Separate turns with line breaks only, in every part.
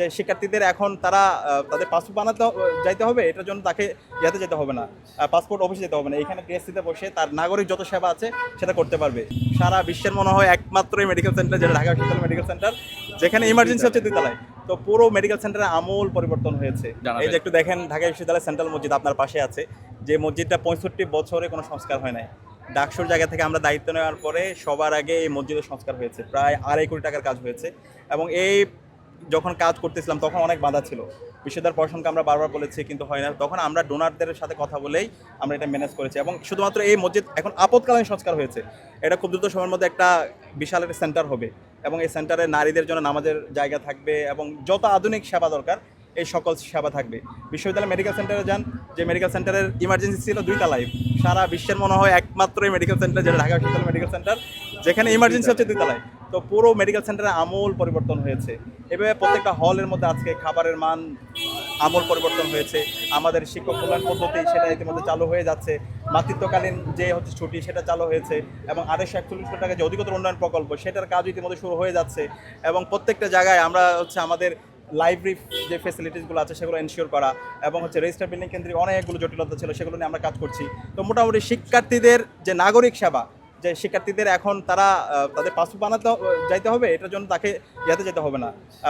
যে শিক্ষার্থীদের এখন তারা তাদের পাসপোর্ট বানাতে যাইতে হবে এটার জন্য তাকে ইয়াতে যেতে হবে না। পাসপোর্ট অফিসে যেতে হবে না। এখানে পিএসসিতে বসে তার নাগরিক যত সেবা আছে সেটা করতে পারবে। সারা বিশ্বের মনে হয় একমাত্রই মেডিকেল সেন্টার যেটা ঢাকা বিশ্ববিদ্যালয় মেডিকেল সেন্টার যেখানে ইমার্জেন্সি হচ্ছে দুতলায় তো পুরো মেডিকেল সেন্টারে আমূল পরিবর্তন হয়েছে। এই যে একটু দেখেন ঢাকা বিশ্ববিদ্যালয় সেন্ট্রাল মসজিদ আপনার পাশে আছে যে মসজিদটা পঁয়ষট্টি বছরে কোনো সংস্কার হয় নাই। ডাকসুর জায়গা থেকে আমরা দায়িত্ব নেওয়ার পরে সবার আগে এই মসজিদের সংস্কার হয়েছে। প্রায় আড়াই কোটি টাকার কাজ হয়েছে। এবং এই যখন কাজ করতেছিলাম, তখন অনেক বাধা ছিল। বিশ্ববিদ্যালয় প্রশাসনকে আমরা বারবার বলেছি, কিন্তু হয় না। তখন আমরা ডোনারদের সাথে কথা বলেই আমরা এটা ম্যানেজ করেছি এবং শুধুমাত্র এই মসজিদ এখন আপৎকালীন সংস্কার হয়েছে। এটা খুব দ্রুত সময়ের মধ্যে একটা বিশাল একটা সেন্টার হবে এবং এই সেন্টারে নারীদের জন্য নামাজের জায়গা থাকবে এবং যত আধুনিক সেবা দরকার, এই সকল সেবা থাকবে। বিশ্ববিদ্যালয় মেডিকেল সেন্টারে যান, যে মেডিকেল সেন্টারের ইমার্জেন্সি ছিল দুইটা লাইফ সারা বিশ্বের মনে হয় একমাত্রই মেডিকেল সেন্টার যেটা ঢাকা বিশ্ববিদ্যালয় মেডিকেল সেন্টার যেখানে ইমার্জেন্সি হচ্ছে দুইতলায় তো পুরো মেডিকেল সেন্টারে আমূল পরিবর্তন হয়েছে। এভাবে প্রত্যেকটা হলের মধ্যে আজকে খাবারের মান আমূল পরিবর্তন হয়েছে। আমাদের শিক্ষক কল্যাণ পদ্ধতি সেটা ইতিমধ্যে চালু হয়ে যাচ্ছে। মাতৃত্বকালীন যে হচ্ছে ছুটি, সেটা চালু হয়েছে এবং আড়াইশো একচল্লিশ টাকা যে অধিকতর উন্নয়ন প্রকল্প, সেটার কাজ ইতিমধ্যে শুরু হয়ে যাচ্ছে। এবং প্রত্যেকটা জায়গায় আমরা হচ্ছে আমাদের লাইব্রেরি যে ফেসিলিটিসগুলো আছে, সেগুলো এনশিওর করা এবং হচ্ছে রেজিস্টার বিল্ডিং কেন্দ্রিক অনেকগুলো জটিলতা ছিল, সেগুলো নিয়ে আমরা কাজ করছি। তো মোটামুটি শিক্ষার্থীদের যে নাগরিক সেবা যে শিক্ষার্থীদের এখন তারা তাদের পাসপোর্ট বানাতে যাইতে হবে, এটার জন্য তাকে ইয়াতে যেতে হবে না।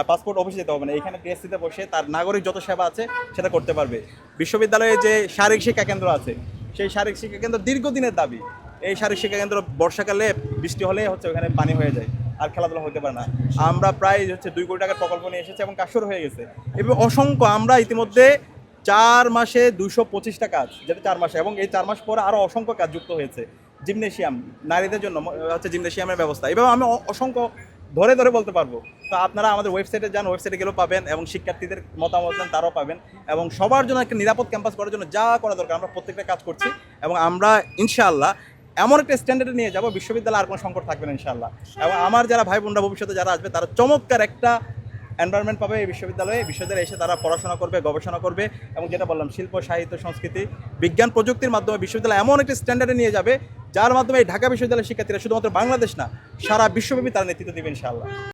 পাসপোর্ট অফিসে যেতে হবে না। এখানে পিএসসিতে বসে তার নাগরিক যত সেবা আছে সেটা করতে পারবে। বিশ্ববিদ্যালয়ে যে শারীরিক শিক্ষা কেন্দ্র আছে, সেই শারীরিক শিক্ষা কেন্দ্র দীর্ঘদিনের দাবি। এই শারীরিক শিক্ষা কেন্দ্র বর্ষাকালে বৃষ্টি হলে হচ্ছে ওখানে পানি হয়ে যায়, আর খেলাধুলা হতে পারে না। আমরা প্রায় হচ্ছে দুই কোটি টাকার প্রকল্প নিয়ে এসেছি এবং কাজ শুরু হয়ে গেছে। এবং অসংখ্য, আমরা ইতিমধ্যে চার মাসে দুশো পঁচিশটা কাজ, যেটা চার মাসে, এবং এই চার মাস পরে আরও অসংখ্য কাজ যুক্ত হয়েছে। জিমনেশিয়াম, নারীদের জন্য হচ্ছে জিমনেশিয়ামের ব্যবস্থা। এভাবে আমি অসংখ্য ধরে ধরে বলতে পারব। তো আপনারা আমাদের ওয়েবসাইটে যান, ওয়েবসাইটে গেলেও পাবেন এবং শিক্ষার্থীদের মতামত দেন তারাও পাবেন। এবং সবার জন্য একটা নিরাপদ ক্যাম্পাস করার জন্য যা করা দরকার, আমরা প্রত্যেকটা কাজ করছি। এবং আমরা, ইনশাআল্লাহ, এমন একটা স্ট্যান্ডার্ডে নিয়ে যাব, বিশ্ববিদ্যালয়ে আর কোনো সংকট থাকবে না, ইনশাআল্লাহ। এবং আমার যারা ভাই বোনরা ভবিষ্যতে যারা আসবে, তারা চমৎকার একটা এনভায়রনমেন্ট পাবে এই বিশ্ববিদ্যালয়ে। বিশ্ববিদ্যালয়ে এসে তারা পড়াশোনা করবে, গবেষণা করবে এবং যেটা বললাম, শিল্প, সাহিত্য, সংস্কৃতি, বিজ্ঞান, প্রযুক্তির মাধ্যমে বিশ্ববিদ্যালয় এমন একটি স্ট্যান্ডার্ডে নিয়ে যাবে যার মাধ্যমে ঢাকা বিশ্ববিদ্যালয়ের শিক্ষার্থীরা শুধুমাত্র বাংলাদেশ না সারা বিশ্বব্যাপী তারা নেতৃত্ব দেবে ইনশাআল্লাহ।